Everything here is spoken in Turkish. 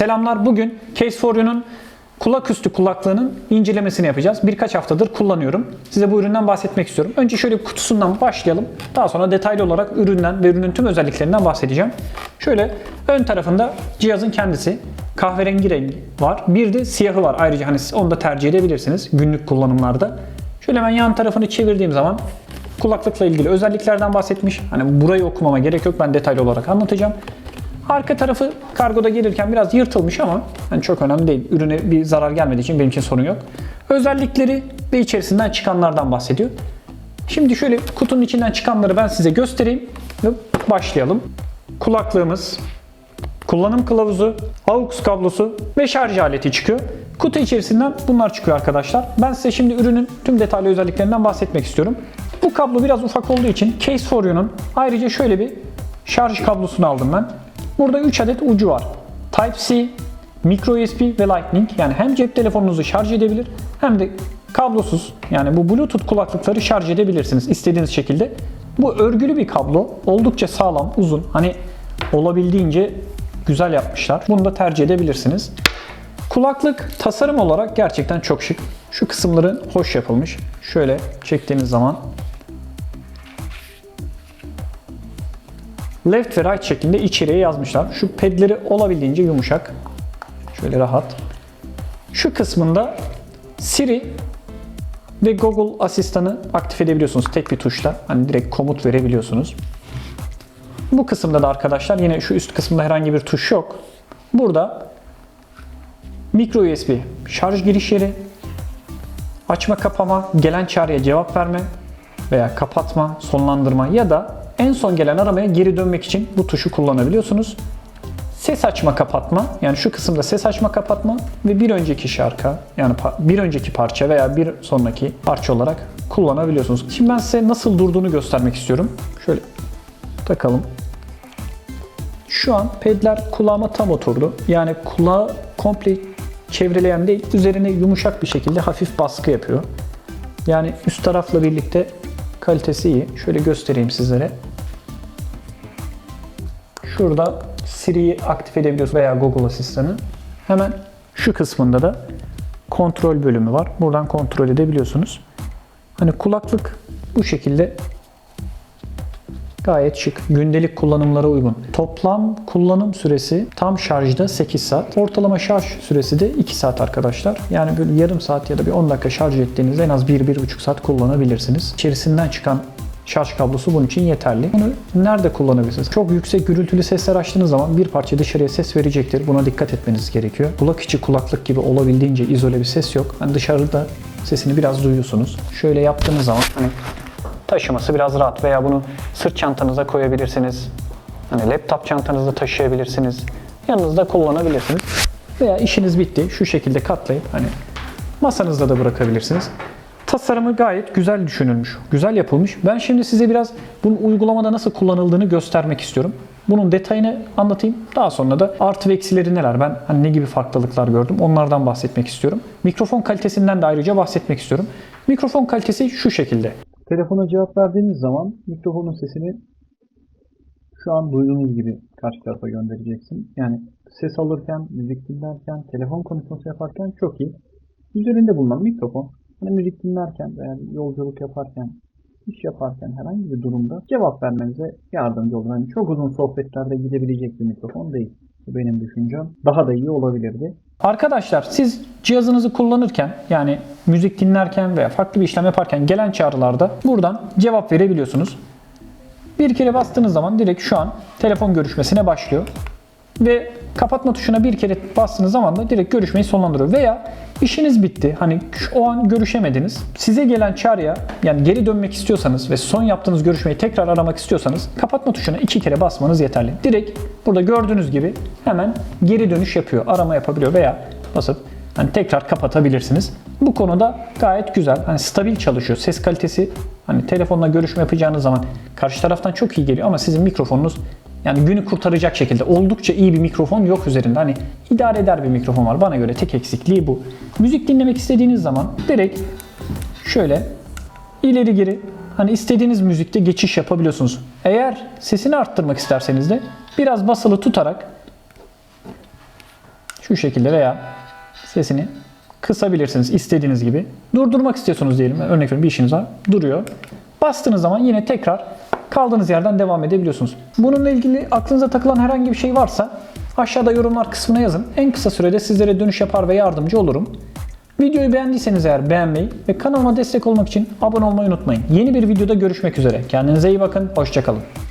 Selamlar. Bugün Case for You'nun kulak üstü kulaklığının incelemesini yapacağız. Birkaç haftadır kullanıyorum. Size bu üründen bahsetmek istiyorum. Önce şöyle kutusundan başlayalım. Daha sonra detaylı olarak üründen ve ürünün tüm özelliklerinden bahsedeceğim. Şöyle ön tarafında cihazın kendisi kahverengi rengi var. Bir de siyahı var. Ayrıca hani onu da tercih edebilirsiniz günlük kullanımlarda. Şöyle ben yan tarafını çevirdiğim zaman kulaklıkla ilgili özelliklerden bahsetmiş. Hani burayı okumama gerek yok. Ben detaylı olarak anlatacağım. Arka tarafı kargoda gelirken biraz yırtılmış ama hani çok önemli değil. Ürüne bir zarar gelmediği için benim için sorun yok. Özellikleri ve içerisinden çıkanlardan bahsediyor. Şimdi şöyle kutunun içinden çıkanları ben size göstereyim ve başlayalım. Kulaklığımız, kullanım kılavuzu, AUX kablosu ve şarj aleti çıkıyor. Kutu içerisinden bunlar çıkıyor arkadaşlar. Ben size şimdi ürünün tüm detaylı özelliklerinden bahsetmek istiyorum. Bu kablo biraz ufak olduğu için Case for You'nun ayrıca şöyle bir şarj kablosunu aldım ben. Burada 3 adet ucu var. Type-C, micro USB ve Lightning. Yani hem cep telefonunuzu şarj edebilir hem de kablosuz yani bu Bluetooth kulaklıkları şarj edebilirsiniz istediğiniz şekilde. Bu örgülü bir kablo. Oldukça sağlam, uzun. Hani olabildiğince güzel yapmışlar. Bunu da tercih edebilirsiniz. Kulaklık tasarım olarak gerçekten çok şık. Şu kısımları hoş yapılmış. Şöyle çektiğiniz zaman left ve right şeklinde içeriye yazmışlar. Şu pedleri olabildiğince yumuşak. Şöyle rahat. Şu kısmında Siri ve Google asistanı aktif edebiliyorsunuz tek bir tuşla. Hani direkt komut verebiliyorsunuz. Bu kısımda da arkadaşlar yine şu üst kısımda herhangi bir tuş yok. Burada micro USB şarj giriş yeri, açma kapama, gelen çağrıya cevap verme veya kapatma, sonlandırma ya da en son gelen aramaya geri dönmek için bu tuşu kullanabiliyorsunuz. Ses açma kapatma yani şu kısımda ses açma kapatma ve bir önceki şarkı yani bir önceki parça veya bir sonraki parça olarak kullanabiliyorsunuz. Şimdi ben size nasıl durduğunu göstermek istiyorum. Şöyle takalım. Şu an pedler kulağıma tam oturdu. Yani kulağı komple çevreleyen değil, üzerine yumuşak bir şekilde hafif baskı yapıyor. Yani üst tarafla birlikte kalitesi iyi. Şöyle göstereyim sizlere. Şurada Siri'yi aktif edebiliyoruz veya Google asistanı. Hemen şu kısmında da kontrol bölümü var. Buradan kontrol edebiliyorsunuz. Hani kulaklık bu şekilde gayet şık. Gündelik kullanımlara uygun. Toplam kullanım süresi tam şarjda 8 saat. Ortalama şarj süresi de 2 saat arkadaşlar. Yani böyle yarım saat ya da bir 10 dakika şarj ettiğinizde en az 1-1,5 saat kullanabilirsiniz. İçerisinden çıkan şarj kablosu bunun için yeterli. Bunu nerede kullanabilirsiniz? Çok yüksek gürültülü sesler açtığınız zaman bir parça dışarıya ses verecektir. Buna dikkat etmeniz gerekiyor. Kulak içi kulaklık gibi olabildiğince izole bir ses yok. Hani dışarıda sesini biraz duyuyorsunuz. Şöyle yaptığınız zaman hani taşıması biraz rahat veya bunu sırt çantanıza koyabilirsiniz. Hani laptop çantanızda taşıyabilirsiniz. Yanınızda kullanabilirsiniz. Veya işiniz bitti. Şu şekilde katlayıp hani masanızda da bırakabilirsiniz. Tasarımı gayet güzel düşünülmüş. Güzel yapılmış. Ben şimdi size biraz bunun uygulamada nasıl kullanıldığını göstermek istiyorum. Bunun detayını anlatayım. Daha sonra da artı ve eksileri neler? Ben hani ne gibi farklılıklar gördüm? Onlardan bahsetmek istiyorum. Mikrofon kalitesinden de ayrıca bahsetmek istiyorum. Mikrofon kalitesi şu şekilde. Telefona cevap verdiğiniz zaman mikrofonun sesini şu an duyduğunuz gibi karşı tarafa göndereceksin. Yani ses alırken, müzik dinlerken, telefon konuşması yaparken çok iyi. Üzerinde bulunan mikrofon hani müzik dinlerken veya yolculuk yaparken, iş yaparken herhangi bir durumda cevap vermenize yardımcı olur. Yani çok uzun sohbetlerde gidebilecek bir mikrofon değil. Bu benim düşüncem. Daha da iyi olabilirdi. Arkadaşlar siz cihazınızı kullanırken yani müzik dinlerken veya farklı bir işlem yaparken gelen çağrılarda buradan cevap verebiliyorsunuz. Bir kere bastığınız zaman direkt şu an telefon görüşmesine başlıyor. Ve kapatma tuşuna bir kere bastığınız zaman da direkt görüşmeyi sonlandırıyor. Veya işiniz bitti. Hani o an görüşemediniz. Size gelen çağrıya yani geri dönmek istiyorsanız ve son yaptığınız görüşmeyi tekrar aramak istiyorsanız kapatma tuşuna iki kere basmanız yeterli. Direkt burada gördüğünüz gibi hemen geri dönüş yapıyor. Arama yapabiliyor veya basıp hani tekrar kapatabilirsiniz. Bu konuda gayet güzel. Hani stabil çalışıyor. Ses kalitesi hani telefonla görüşme yapacağınız zaman karşı taraftan çok iyi geliyor ama sizin mikrofonunuz yani günü kurtaracak şekilde oldukça iyi bir mikrofon yok üzerinde. Hani idare eder bir mikrofon var. Bana göre tek eksikliği bu. Müzik dinlemek istediğiniz zaman direkt şöyle ileri geri hani istediğiniz müzikte geçiş yapabiliyorsunuz. Eğer sesini arttırmak isterseniz de biraz basılı tutarak şu şekilde veya sesini kısabilirsiniz istediğiniz gibi. Durdurmak istiyorsunuz diyelim. Örnek veriyorum bir işiniz var. Duruyor. Bastığınız zaman yine tekrar kaldığınız yerden devam edebiliyorsunuz. Bununla ilgili aklınıza takılan herhangi bir şey varsa aşağıda yorumlar kısmına yazın. En kısa sürede sizlere dönüş yapar ve yardımcı olurum. Videoyu beğendiyseniz eğer beğenmeyi ve kanalıma destek olmak için abone olmayı unutmayın. Yeni bir videoda görüşmek üzere. Kendinize iyi bakın. Hoşçakalın.